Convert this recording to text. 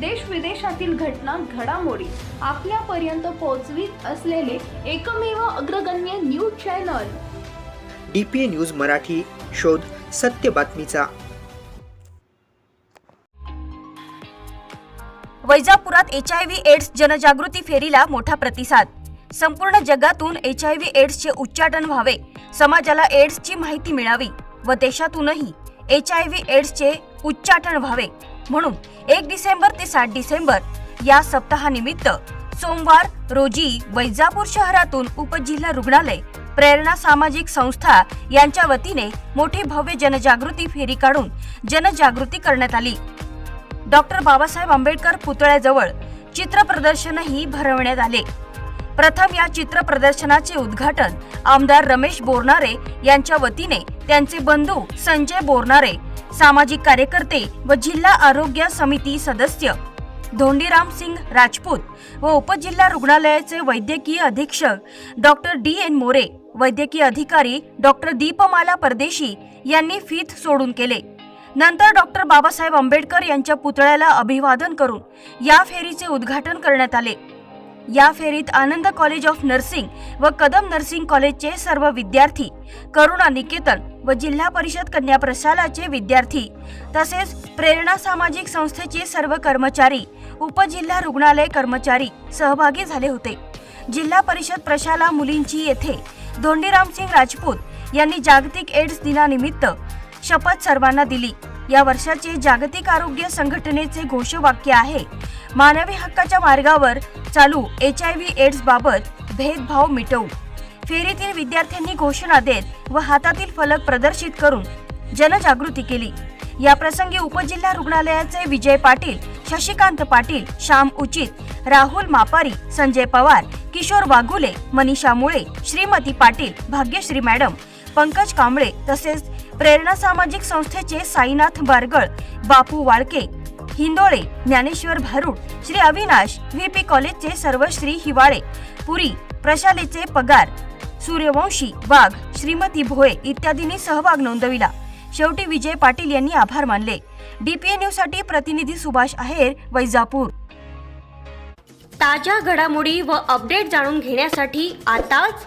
देश विदेशातील घटना घडामोडी आपल्यापर्यंत पोहोचवीत असलेले एकमेव अग्रगण्य news channel. D P A news Marathi शोध सत्य बातमीचा. वैजापुरात एच आय व्ही एड्स जनजागृती फेरीला मोठा प्रतिसाद. संपूर्ण जगातून एच आय व्ही एड्सचे उच्चाटन व्हावे. समाजाला एड्सची माहिती मिळावी व देशातूनही एच आय व्ही एड्सचे उच्चाटन व्हावे. म्हणून एक डिसेंबर ते सात डिसेंबर या सप्ताहानिमित्त सोमवार रोजी वैजापूर शहरातून उपजिल्हा रुग्णालय प्रेरणा सामाजिक संस्था यांच्या वतीने मोठी भव्य जनजागृती फेरी काढून जनजागृती करण्यात आली. डॉक्टर बाबासाहेब आंबेडकर पुतळ्याजवळ चित्र प्रदर्शनही भरवण्यात आले. प्रथम या चित्र प्रदर्शनाचे उद्घाटन आमदार रमेश बोरनारे यांच्या वतीने त्यांचे बंधू संजय बोरनारे सामाजिक कार्यकर्ते व जिल्हा आरोग्य समिती सदस्य. धोंडीराम सिंग राजपूत व उपजिल्हा रुग्णालयाचे वैद्यकीय अधीक्षक डॉक्टर डी. एन. मोरे वैद्यकीय अधिकारी डॉक्टर दीपमाला परदेशी यांनी फीत सोडून केले. नंतर डॉक्टर बाबासाहेब आंबेडकर यांच्या पुतळ्याला अभिवादन करून या फेरीचे उद्घाटन करण्यात आले. या फेरीत आनंद कॉलेज ऑफ नर्सिंग व कदम नर्सिंग कॉलेजचे सर्व विद्यार्थी करुणा निकेतन व जिल्हा परिषद कन्या प्रशालाचे विद्यार्थी तसेच प्रेरणा सामाजिक संस्थेचे सर्व कर्मचारी उपजिल्हा रुग्णालय कर्मचारी सहभागी झाले होते. जिल्हा परिषद प्रशाला मुलींची येथे धोंडीरामसिंग राजपूत यांनी जागतिक एड्स दिनानिमित्त शपथ सर्वांना दिली. या वर्षाचे जागतिक आरोग्य संघटनेचे घोषवाक्य आहे मानवी हक्काच्या मार्गावर चालू एच आय व्ही एड्स बाबत भेदभाव मिटवू. फेरीतील विद्यार्थ्यांनी घोषणा देत व हातातील फलक प्रदर्शित करून जनजागृती केली. या प्रसंगी उपजिल्हा रुग्णालयाचे विजय पाटील शशिकांत पाटील श्याम उचित राहुल मापारी संजय पवार किशोर वाघुले मनीषा मुळे श्रीमती पाटील भाग्यश्री मॅडम पंकज कांबळे तसेच प्रेरणा सामाजिक संस्थेचे साईनाथ बारगळ बापू वाळके हिंदोळे ज्ञानेश्वर भारूड श्री अविनाश व्ही पी कॉलेजचे सर्व श्री हिवाळे पुरी प्रशालेचे पगार सूर्यवंशी वाघ श्रीमती भोये इत्यादींनी सहभाग नोंदविला. शेवटी विजय पाटील यांनी आभार मानले. डीपीए न्यूजसाठी प्रतिनिधी सुभाष आहेर वैजापूर. ताज्या घडामोडी व अपडेट जाणून घेण्यासाठी आताच